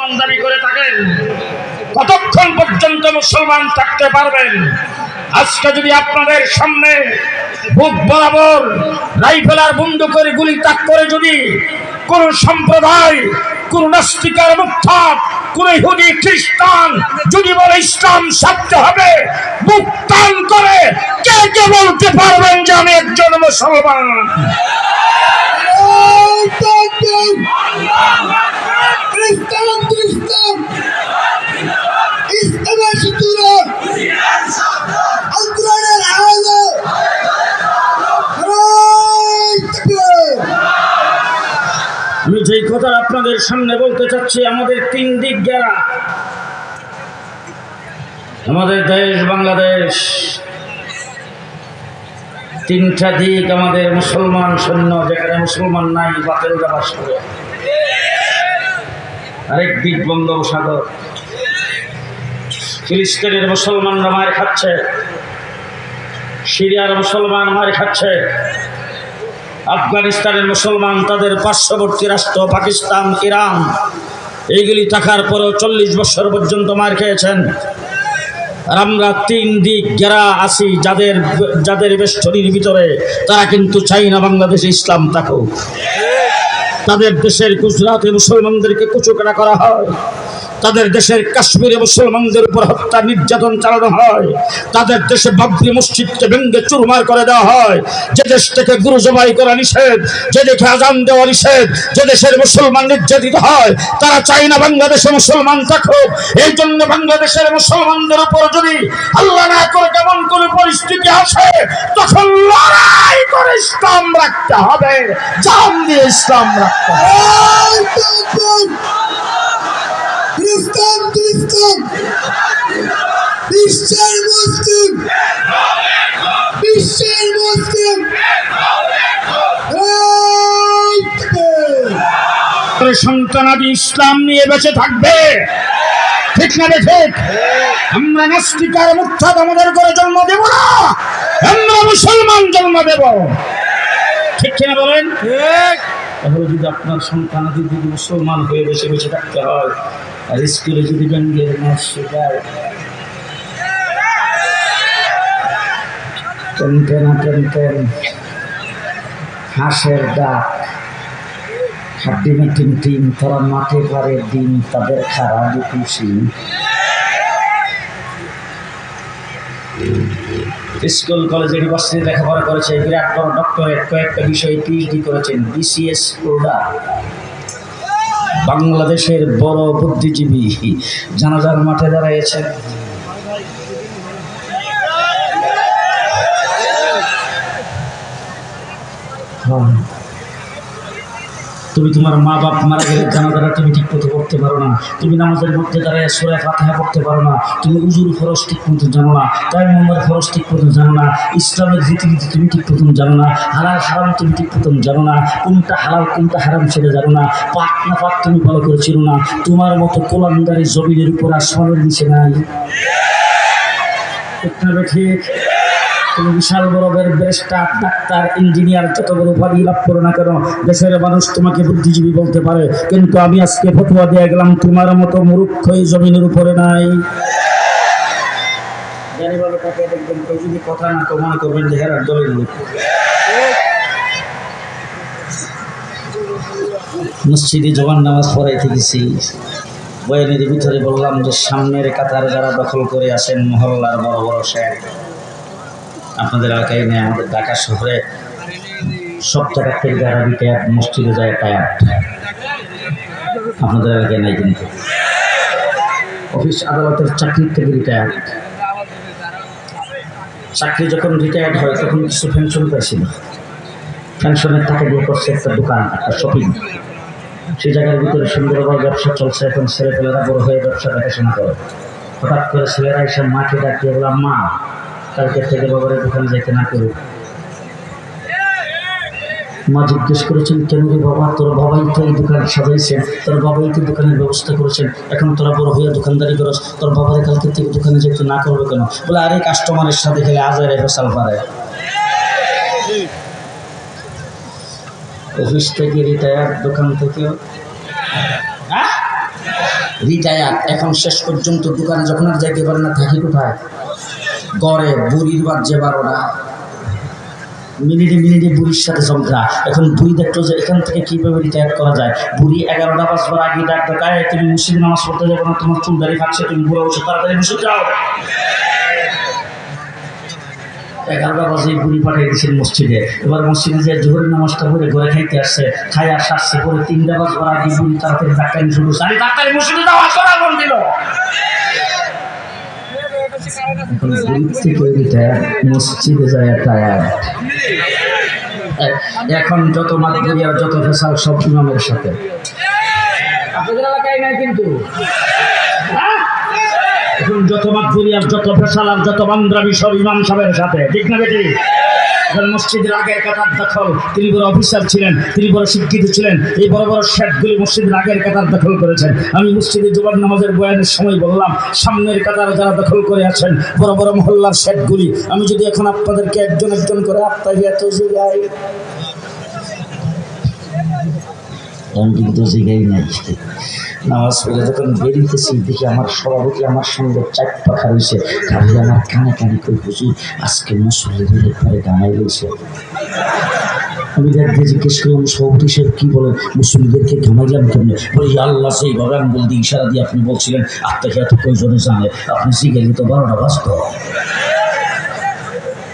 মুসলমান দাবি করে থাকেন, কতক্ষণ পর্যন্ত মুসলমান থাকতে পারবেন? আজকে যদি আপনাদের সামনে বুক বরাবর রাইফেল আর বন্দুকের গুলি তাক করে যদি কোন সম্প্রদায়, কোন নাস্তিকার মুক্তার কোন ইহুদি, খ্রিস্টান যদি বলে ইসলাম ছাড়তে হবে বুক টান করে কে কে বলতে পারবেন যে আমি একজন মুসলমান? ইসলাম ইসলাম ইসলামের কোরআনের আমি যেই কথা আপনাদের সামনে বলতে চাচ্ছি, আমাদের তিন দিক গেরা। আমাদের দেশ বাংলাদেশ, তিনটা দিক আমাদের মুসলমান সৈন্য, যেখানে মুসলমান নাই, বাতিল বাস করে আরেক দিক বঙ্গোপসাগর ফিলিস্তিনের মুসলমানরা মার খাচ্ছে। সিরিয়ার মুসলমান মার খাচ্ছে। আফগানিস্তানের মুসলমান তাদের পার্শ্ববর্তী রাষ্ট্র পাকিস্তান, ইরান, এইগুলি থাকার পরেও চল্লিশ বছর পর্যন্ত মার খেয়েছেন। আর আমরা তিন দিক গেরা আছি যাদের যাদের বেষ্টনীর ভিতরে, তারা কিন্তু চাই না বাংলাদেশে ইসলাম থাকুক। তাদের দেশের গুজরাটে মুসলমানদেরকে কুচুকরা করা হয়। তাদের দেশের কাশ্মীরে মুসলমানদের উপর হত্যা নির্যাতন চালানো হয়। তাদের দেশে বাবরি মসজিদকে ভেঙ্গে চুরমার করে দেওয়া হয়। যে দেশ থেকে গুরু জবাই করা নিষেধ, যে দেখে আজান দেওয়া নিষেধ, যে দেশের মুসলমান নির্যাতিত হয়, তারা চায় না বাংলাদেশে মুসলমান থাকুক। এই জন্য বাংলাদেশের মুসলমানদের উপর যদি আল্লাহ না করে কেমন কোন পরিস্থিতি আসে, তখন লড়াই! করে ইসলাম রাখতে হবে। জান দিয়ে ইসলাম রাখতে হবে। খ্রিস্টান খ্রিস্টান। বিশ্বের মুসলিম। বিশ্বের মুসলিম। সন্তানাদি ইসলাম নিয়ে বেঁচে থাকবে। ঠিক না ঠিক? আমরা নাস্তিকার মুক্তাদ আমাদের করে জন্ম দেব না। আমরা মুসলমান জন্ম দেব। ঠিক কিনা বলেন? তাহলে যদি আপনার সন্তানাদি যদি মুসলমান হয়ে বেঁচে বেঁচে থাকতে হয় আর স্কুলে যদি ব্যঙ্গের নাচ শেখায় টেন টেন টেন টেন হাঁসের ডাক হাড্ডি মিটিং টিম তারা মাঠে পারে দিন তাদের খারাপ খুশি স্কুল, কলেজ, ইউনিভার্সিটি লেখাপড়া করেছে, বিরাট বড় ডক্টরেট কয়েকটা বিষয়ে পিএইচডি করেছেন বিসিএস প্রোডা বাংলাদেশের বড় বুদ্ধিজীবী, জানাজার মাঠে দাঁড়িয়েছেন হ্যাঁ তুমি তোমার মা বাপ মারা গেলে জানাজারা তুমি ঠিক মতো পড়তে পারো না। তুমি নামাজের মধ্যে দাঁড়ায় সুরে ফাতেহা পড়তে পারো না। তুমি উজুর ফরজ ঠিক মতো জানো না। তাই মোহাম্মদ ফরজ ঠিক মতো জানো না। ইসলামের রীতিনীতি তুমি ঠিক মতন জানো না। হালাল হারাম তুমি ঠিক মতন জানো না। কোনটা হালাল, কোনটা হারাম সেটা জানো না। পাক না পাক তুমি ভালো করে চিনো না। তোমার মতো কোলান্দারি জমিনের উপর আসমানের নিচে নাই। না ঠিক বিশাল বড় ব্যারিস্টার ডাক্তার, ইঞ্জিনিয়ার, যত বড় উপাধি লাভ করো না কেন, দেশের মানুষ তোমাকে বুদ্ধিজীবী বলতে পারে। কিন্তু আমি আজকে ফতুয়া দিয়ে গেলাম, তোমার মতো মূর্খ এই জমিনের উপরে নাই। মসজিদে জবান নামাজ ভিতরে বললাম যে, সামনের কাতার যারা দখল করে আসেন, মহল্লার বড় বড় শেখ। আপনাদের এলাকায় নেই আমাদের ঢাকা শহরে সব জায়গার থেকে যারা রিটায়ার মসজিদে যায় টায়ার আপনাদের এলাকায় নাই কিন্তু। অফিস আদালতের চাকরির থেকে রিটায়ার্ড চাকরি যখন রিটায়ার্ড হয়, তখন কিছু পেনশন পাইছিল। পেনশনের টাকা দিয়ে করছে একটা দোকান, একটা শপিং সেই জায়গার ভিতরে সুন্দরভাবে ব্যবসা চলছে, এখন ছেলেপেলেরা বড় হয়ে ব্যবসা দেখাশোনা করে। হঠাৎ করে ছেলেরা এসে মাকে ডাকিয়ে বললাম মা কালকে থেকে বাবার দোকানে যেতে না করুক মা জিজ্ঞেস করেছেন, কেন রে বাবা, তোর বাবাই তো এই দোকান সাজাইছেন তোর বাবাই তো দোকানের ব্যবস্থা করেছেন, এখন তোরা বড় হয়ে দোকানদারি করস, তোর বাবারে কালকে থেকে দোকানে যেতে না করবে কেন? বলে, আরে কাস্টমারের সাথে খেলে আজারে ফেসাল পারে। অফিস থেকে রিটায়ার দোকান থেকেও হ্যাঁ? রিটায়ার এখন শেষ পর্যন্ত দোকানে যখন আর যাইতে পারে না, থাকি কোথায়? গড়ে, বুড়ির বাজে বারোটা মিনিটে মিনিটে বুড়ির সাথে ঝগড়া। এখন বুড়ি দেখতো যে এখান থেকে কীভাবে রিটায়ার করা যায়? বুড়ি এগারোটা বাজবার আগে ডাক ডাকায় তুমি মুসিদ নামাজ পড়তে যাব না, তোমার চুল দাড়ি খাচ্ছে তুমি বুড়ো বসে তাড়াতাড়ি বসে যাও। এগারোটা বাজে বুড়ি পাঠিয়ে দিয়েছেন মসজিদে। এবার মসজিদে যে জোহরের নামাজটা করে ঘরে খাইতে আসছে খাই আর সারছে, পরে তিনটা বাজবার আগে বুড়ি তাড়াতাড়ি ডাক্তারি শুরু ডাক্তারি মসজিদে যাওয়া দিল। এখন যত মালিক আর যত ফেসাল সব ইমামের সাথে আপনাদের এলাকায় নাই কিন্তু? এখন যত মাতবুরি আর যত ফেসাল আর যত বান্দ্রাবি সব ইমাম সাহেবের সাথে। ঠিক না বেটি? মসজিদের আগের কাতার দখল। তিনি বড় অফিসার ছিলেন, তিনি বড় শিক্ষিত ছিলেন। এই বড় বড় শেখগুলি মসজিদের আগের কাতার দখল করেছেন। আমি মসজিদে জুবান নামাজের বয়ানের সময় বললাম, সামনের কাতার যারা দখল করে আছেন, বড় বড় মহল্লার শেখগুলি আমি যদি এখন আপনাদেরকে একজন একজন করে আত্মাহিয়াত যাই আমি কিন্তু নাই। নামাজ পড়ে যখন বেরিয়েছি দেখি আমার সভাপতি আমার সঙ্গে চার পাখা রয়েছে। গাড়ি আমার কানে কানে করে হুজুর আজকে মুসল্লিদের একবারে গানাই রয়েছে। আমি দেখতে জিজ্ঞেস করলাম সভাপতি সাহেব কি বলেন? মুসলিমদেরকে ঘামাইলাম কেমনে? বলি আল্লাহ সেইভাবে আমি বলতে ইশারা দিয়ে আপনি বলছিলেন আত্মাকে এত প্রয়োজনে জানে? আপনি জিগাইলে তো বারোটা বাজত।